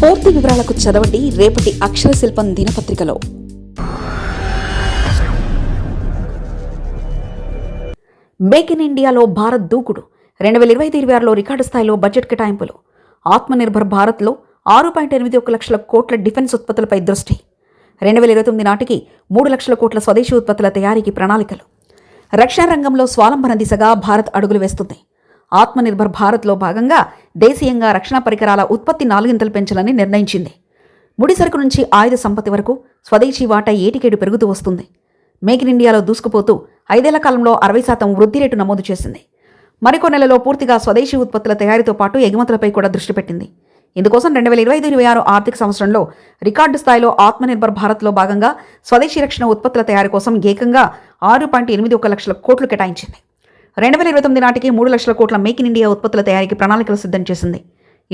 పూర్తి వివరాలకు చదవండి రేపటి అక్షర శిల్పం దినపత్రికలో. మేక్ ఇన్ ఇండియాలో భారత్ దూకుడు. రెండు వేల ఇరవై ఐదు ఇరవై ఆరులో రికార్డు స్థాయిలో బడ్జెట్ కేటాయింపులు. ఆత్మనిర్భర్ భారత్లో ఆరు పాయింట్ ఎనిమిది ఒక లక్షల కోట్ల డిఫెన్స్ ఉత్పత్తులపై దృష్టి. రెండు వేల ఇరవై తొమ్మిది నాటికి మూడు లక్షల కోట్ల స్వదేశీ ఉత్పత్తుల తయారీకి ప్రణాళికలు. రక్షణ రంగంలో స్వాలంబన దిశగా భారత్ అడుగులు వేస్తుంది. ఆత్మనిర్భర్ భారత్లో భాగంగా దేశీయంగా రక్షణ పరికరాల ఉత్పత్తి నాలుగింతలు పెంచాలని నిర్ణయించింది. ముడిసరుకు నుంచి ఆయుధ సంపత్తి వరకు స్వదేశీ వాటా ఏటికేడు పెరుగుతూ వస్తుంది. మేక్ ఇన్ ఇండియాలో దూసుకుపోతూ ఐదేళ్ళ కాలంలో అరవై శాతం వృద్ధి రేటు నమోదు చేసింది. మరికొన్నేళ్ళలో పూర్తిగా స్వదేశీ ఉత్పత్తుల తయారీతో పాటు ఎగుమతులపై కూడా దృష్టి పెట్టింది. ఇందుకోసం రెండు వేల ఇరవై ఐదు ఇరవై ఆరు ఆర్థిక సంవత్సరంలో రికార్డు స్థాయిలో ఆత్మనిర్భర్ భారత్లో భాగంగా స్వదేశీ రక్షణ ఉత్పత్తుల తయారీ కోసం ఏకంగా ఆరు పాయింట్ ఎనిమిది ఒక లక్షల కోట్లు కేటాయించింది. రెండు వేల ఇరవై తొమ్మిది నాటికి మూడు లక్షల కోట్ల మేక్ ఇన్ ఇండియా ఉత్పత్తుల తయారీకి ప్రణాళికలు సిద్ధం చేసింది.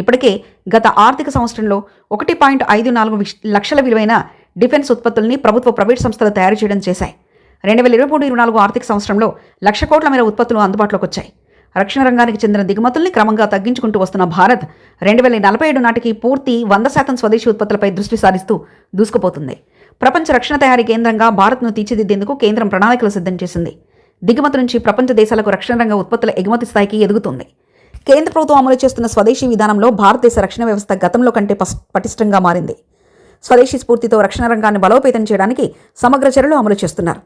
ఇప్పటికే గత ఆర్థిక సంవత్సరంలో ఒకటి పాయింట్ ఐదు నాలుగు లక్షల విలువైన డిఫెన్స్ ఉత్పత్తుల్ని ప్రభుత్వ ప్రైవేట్ సంస్థలు తయారు చేయడం చేశాయి. రెండు వేల ఇరవై మూడు ఇరవై నాలుగు ఆర్థిక సంవత్సరంలో లక్ష కోట్ల మేర ఉత్పత్తులు అందుబాటులోకి వచ్చాయి. రక్షణ రంగానికి చెందిన దిగుమతుల్ని క్రమంగా తగ్గించుకుంటూ వస్తున్న భారత్ రెండు వేల నలభై ఏడు నాటికి పూర్తి వంద శాతం స్వదేశీ ఉత్పత్తులపై దృష్టి సారిస్తూ దూసుకుపోతుంది. ప్రపంచ రక్షణ తయారీ కేంద్రంగా భారత్ను తీర్చిదిద్దేందుకు కేంద్రం ప్రణాళికలు సిద్ధం చేసింది. దిగుమతి నుంచి ప్రపంచ దేశాలకు రక్షణ రంగ ఉత్పత్తుల ఎగుమతి స్థాయికి ఎదుగుతుంది. కేంద్ర ప్రభుత్వం అమలు చేస్తున్న స్వదేశీ విధానంలో భారతదేశ రక్షణ వ్యవస్థ గతంలో కంటే పటిష్టంగా మారింది. స్వదేశీ స్ఫూర్తితో రక్షణ రంగాన్ని బలోపేతం చేయడానికి సమగ్ర చర్యలు అమలు చేస్తున్నారు.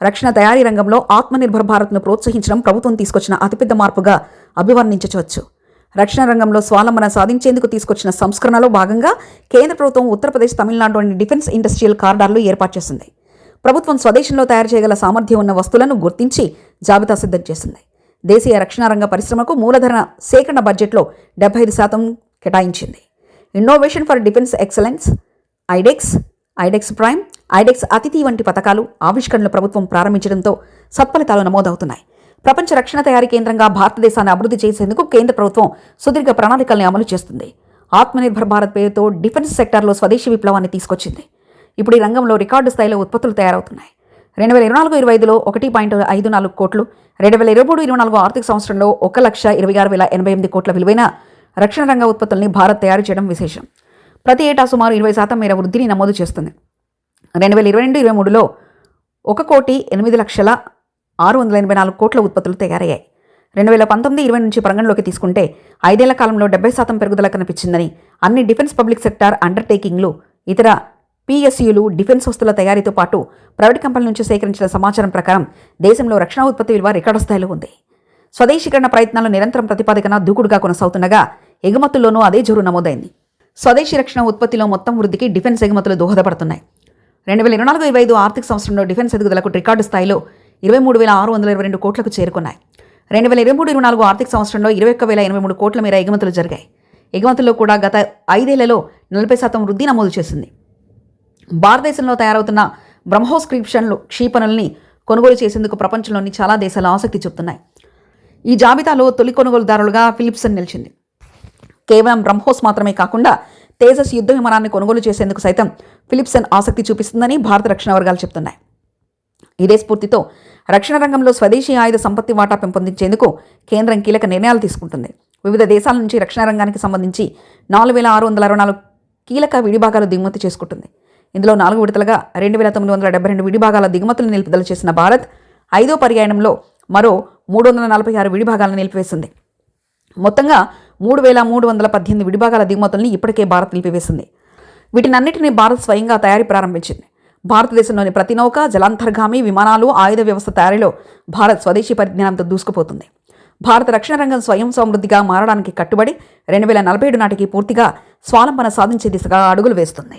రక్షణ తయారీ రంగంలో ఆత్మనిర్భర్ భారత్ను ప్రోత్సహించడం ప్రభుత్వం తీసుకొచ్చిన అతిపెద్ద మార్పుగా అభివర్ణించవచ్చు. రక్షణ రంగంలో స్వాలంబన సాధించేందుకు తీసుకొచ్చిన సంస్కరణలో భాగంగా కేంద్ర ప్రభుత్వం ఉత్తరప్రదేశ్ తమిళనాడులోని డిఫెన్స్ ఇండస్ట్రియల్ కారిడార్లు ఏర్పాటు చేసింది. ప్రభుత్వం స్వదేశంలో తయారు చేయగల సామర్థ్యం ఉన్న వస్తువులను గుర్తించి జాబితా సిద్ధం చేసింది. దేశీయ రక్షణ రంగ పరిశ్రమకు మూలధన సేకరణ బడ్జెట్లో డెబ్బై ఐదు శాతం కేటాయించింది. Innovation for defence excellence iDEX iDEX prime iDEX Aditi వంటి పథకాలు ఆవిష్కరణలు ప్రభుత్వం ప్రారంభించడంతో సత్ఫలితాలు నమోదవుతున్నాయి. ప్రపంచ రక్షణ తయారీ కేంద్రంగా భారతదేశాన్ని అభివృద్ధి చేసేందుకు కేంద్ర ప్రభుత్వం సుదీర్ఘ ప్రణాళికల్ని అమలు చేస్తుంది. ఆత్మనిర్భర్ భారత్ పేరుతో డిఫెన్స్ సెక్టార్లో స్వదేశీ విప్లవాన్ని తీసుకొచ్చింది. ఇప్పుడు ఈ రంగంలో రికార్డు స్థాయిలో ఉత్పత్తులు తయారవుతున్నాయి. రెండు వేల ఇరవై నాలుగు ఇరవై ఐదులో ఒకటి పాయింట్ ఐదు నాలుగు కోట్లు రెండు వేల ఇరవై మూడు ఇరవై నాలుగు ఆర్థిక సంవత్సరంలో ఒక లక్ష ఇరవై ఆరు వేల ఎనభై ఎనిమిది కోట్ల విలువైన రక్షణ రంగ ఉత్పత్తుల్ని భారత్ తయారు చేయడం విశేషం. ప్రతి ఏటా సుమారు ఇరవై శాతం మేర వృద్ధిని నమోదు చేస్తుంది. రెండు వేల ఇరవై రెండు ఇరవై మూడులో ఒక కోటి ఎనిమిది లక్షల ఆరు వందల ఎనభై నాలుగు కోట్ల ఉత్పత్తులు తయారయ్యాయి. రెండు వేల పంతొమ్మిది ఇరవై నుంచి పరిగణలోకి తీసుకుంటే ఐదేళ్ళ కాలంలో డెబ్బై శాతం పెరుగుదల కనిపించిందని అన్ని డిఫెన్స్ పబ్లిక్ సెక్టార్ అండర్టేకింగ్లు ఇతర పిఎస్యులు డిఫెన్స్ వస్తువుల తయారీతో పాటు ప్రైవేట్ కంపెనీల నుంచి సేకరించిన సమాచారం ప్రకారం దేశంలో రక్షణ ఉత్పత్తి విలువ రికార్డు స్థాయిలో ఉంది. స్వదేశీకరణ ప్రయత్నాలు నిరంతరం ప్రతిపాదికన దూకుడుగా కొనసాగుతుండగా ఎగుమతుల్లోనూ అదే జోరు నమోదైంది. స్వదేశీ రక్షణ ఉత్పత్తిలో మొత్తం వృద్ధికి డిఫెన్స్ ఎగుమతులు దోహదపడుతున్నాయి. రెండు వేల ఇరవై నాలుగు ఇరవై ఐదు ఆర్థిక సంవత్సరంలో డిఫెన్స్ ఎదుగుదలకు రికార్డు స్థాయిలో ఇరవై మూడు వేల ఆరు వందల ఇరవై రెండు కోట్లకు చేరుకున్నాయి. రెండు వేల ఇరవై మూడు ఇరవై నాలుగు ఆర్థిక సంవత్సరంలో ఇరవై ఒక్క వేల ఎనభై మూడు కోట్ల మేర ఎగుమతులు జరిగాయి. ఎగుమతుల్లో కూడా గత ఐదేళ్ళలో నలభై శాతం వృద్ధి నమోదు చేసింది. భారతదేశంలో తయారవుతున్న బ్రహ్మోస్ క్రిప్షన్లు కొనుగోలు చేసేందుకు ప్రపంచంలోని చాలా దేశాలు ఆసక్తి చూపుతున్నాయి. ఈ జాబితాలో తొలి కొనుగోలుదారులుగా ఫిలిప్సన్ నిలిచింది. కేవలం బ్రహ్మోస్ మాత్రమే కాకుండా తేజస్ యుద్ధ విమానాన్ని కొనుగోలు చేసేందుకు సైతం ఫిలిప్సన్ ఆసక్తి చూపిస్తుందని భారత రక్షణ వర్గాలు చెప్తున్నాయి. ఇదే స్ఫూర్తితో రక్షణ రంగంలో స్వదేశీ ఆయుధ సంపత్తి వాటా పెంపొందించేందుకు కేంద్రం కీలక నిర్ణయాలు తీసుకుంటుంది. వివిధ దేశాల నుంచి రక్షణ రంగానికి సంబంధించి నాలుగు వేల ఆరు వందల అరవై నాలుగు కీలక విడిభాగాలు దిగుమతి చేసుకుంటుంది. ఇందులో నాలుగు విడతలుగా రెండు వేల తొమ్మిది వందల డెబ్బై రెండు విడిభాగాల దిగుమతులు నిలుపుదల చేసిన భారత్ ఐదో పర్యాయంలో మరో మూడు వందల నలభై ఆరు విడిభాగాలను నిలిపివేసింది. మొత్తంగా మూడు వేల మూడు వందల పద్దెనిమిది విడిభాగాల దిగుమతుల్ని ఇప్పటికే భారత్ నిలిపివేసింది. వీటినన్నిటినీ భారత్ స్వయంగా తయారీ ప్రారంభించింది. భారతదేశంలోని ప్రతి నౌక జలాంతర్గామి విమానాలు ఆయుధ వ్యవస్థ తయారీలో భారత్ స్వదేశీ పరిజ్ఞానంతో దూసుకుపోతుంది. భారత రక్షణ రంగం స్వయం సమృద్ధిగా మారడానికి కట్టుబడి రెండు వేల నలభై ఏడు నాటికి పూర్తిగా స్వాలంబన సాధించే దిశగా అడుగులు వేస్తుంది.